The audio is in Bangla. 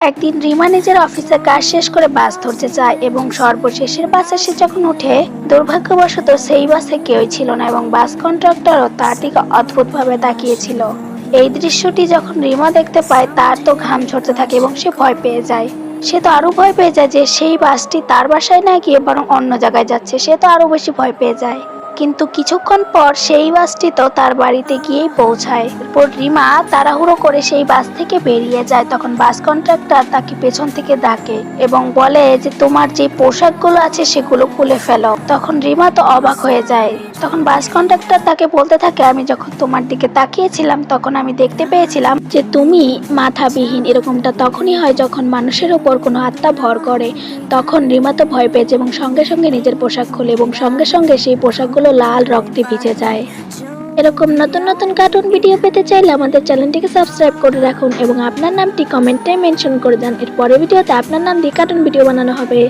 একদিন রিমা নিজের অফিসে কাজ শেষ করে বাস ধরতে যায় এবং সর্বশেষের বাসে সে যখন উঠে, দুর্ভাগ্যবশত সেই বাসে কেউই ছিল না এবং বাস কন্ট্রাক্টরও তার দিকে অদ্ভুতভাবে তাকিয়েছিল। এই দৃশ্যটি যখন রিমা দেখতে পায়, তার তো ঘাম ঝরতে থাকে এবং সে ভয় পেয়ে যায়। সে তো আরও ভয় পেয়ে যায় যে সেই বাসটি তার বাসায় না গিয়ে বরং অন্য জায়গায় যাচ্ছে। সে তো আরও বেশি ভয় পেয়ে যায়। কিন্তু কিছুক্ষণ পর সেই বাসটি তো তার বাড়িতে গিয়েই পৌঁছায়। এরপর রিমা তাড়াহুড়ো করে সেই বাস থেকে বেরিয়ে যায়। তখন বাস কন্ট্রাক্টর তাকে পেছন থেকে ডাকে এবং বলে যে, তোমার যে পোশাকগুলো আছে সেগুলো খুলে ফেলো। তখন রিমা তো অবাক হয়ে যায়। তখন বাস কন্ট্রাক্টর তাকে বলতে থাকে, আমি যখন তোমার দিকে তাকিয়েছিলাম, তখন আমি দেখতে পেয়েছিলাম যে, তুমি মাথাবিহীন। এরকমটা তখনই হয় যখন মানুষের ওপর কোনো আত্মা ভর করে। তখন রিমা তো ভয় পেয়েছে এবং সঙ্গে সঙ্গে নিজের পোশাক খোলে এবং সঙ্গে সঙ্গে সেই পোশাকগুলো লাল রক্তে ভিজে যায়। এরকম নতুন নতুন কার্টুন ভিডিও পেতে চাইলে আমাদের চ্যানেলটিকে সাবস্ক্রাইব করে রাখুন এবং আপনার নামটি কমেন্টে মেনশন করে দেন। এর পরের ভিডিওতে আপনার নাম দিয়ে কার্টুন ভিডিও বানানো হবে।